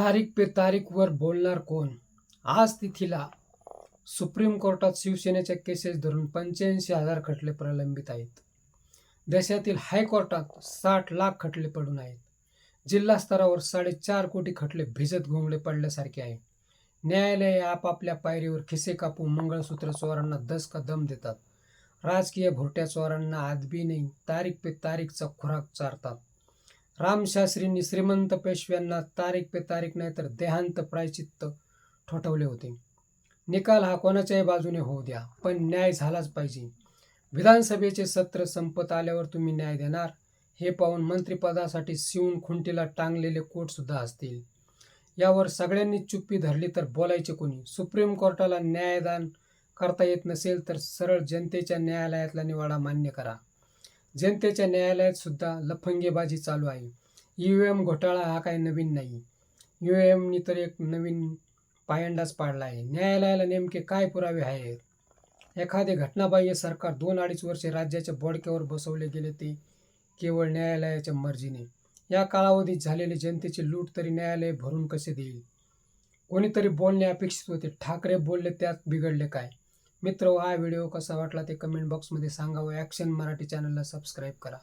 तारीख पे तारीखवर बोलणार कोण? आज तिथीला सुप्रीम कोर्टात शिवसेनेच्या केसेस धरून पंच्याऐंशी हजार खटले प्रलंबित आहेत. देशातील हायकोर्टात साठ लाख खटले पडून आहेत. जिल्हा स्तरावर साडेचार कोटी खटले भिजत घोंगडे पडल्यासारखे आहे. न्यायालये आपापल्या पायरीवर खिसे कापून मंगळसूत्र चोरांना दस का दम देतात. राजकीय भुरट्या चोरांना आदबी नाही तारीख पे तारीखचा खुराक चारतात. रामशास्त्रींनी श्रीमंत पेशव्यांना तारीख पे तारीख नाही तर देहांत प्रायचित्त ठोठवले होते. निकाल हा कोणाच्याही बाजूने होऊ द्या पण न्याय झालाच पाहिजे. विधानसभेचे सत्र संपत आल्यावर तुम्ही न्याय देणार हे पाहून मंत्रिपदासाठी शिवून खुंटीला टांगलेले कोटसुद्धा असतील. यावर सगळ्यांनी चुप्पी धरली तर बोलायचे कोणी? सुप्रीम कोर्टाला न्यायदान करता येत नसेल तर सरळ जनतेच्या न्यायालयातला निवाडा मान्य करा. जनतेच्या न्यायालयात सुद्धा लफंगेबाजी चालू आहे. यू एम घोटाळा हा काही नवीन नाही. यू एमनी तर एक नवीन पायंडाच पाडला आहे. न्यायालयाला नेमके काय पुरावे आहेत? एखादे घटनाबाह्य सरकार दोन अडीच वर्षे राज्याच्या बोडक्यावर बसवले गेले ते केवळ न्यायालयाच्या मर्जीने. या कालावधीत झालेली जनतेची लूट तरी न्यायालय भरून कसे देईल? कोणीतरी बोलणे अपेक्षित होते. ठाकरे बोलले त्यात बिघडले काय? मित्र हा व्हिडिओ कसा वाटला ते कमेंट बॉक्समध्ये सांगा व ॲक्शन मराठी चॅनलला सबस्क्राईब करा.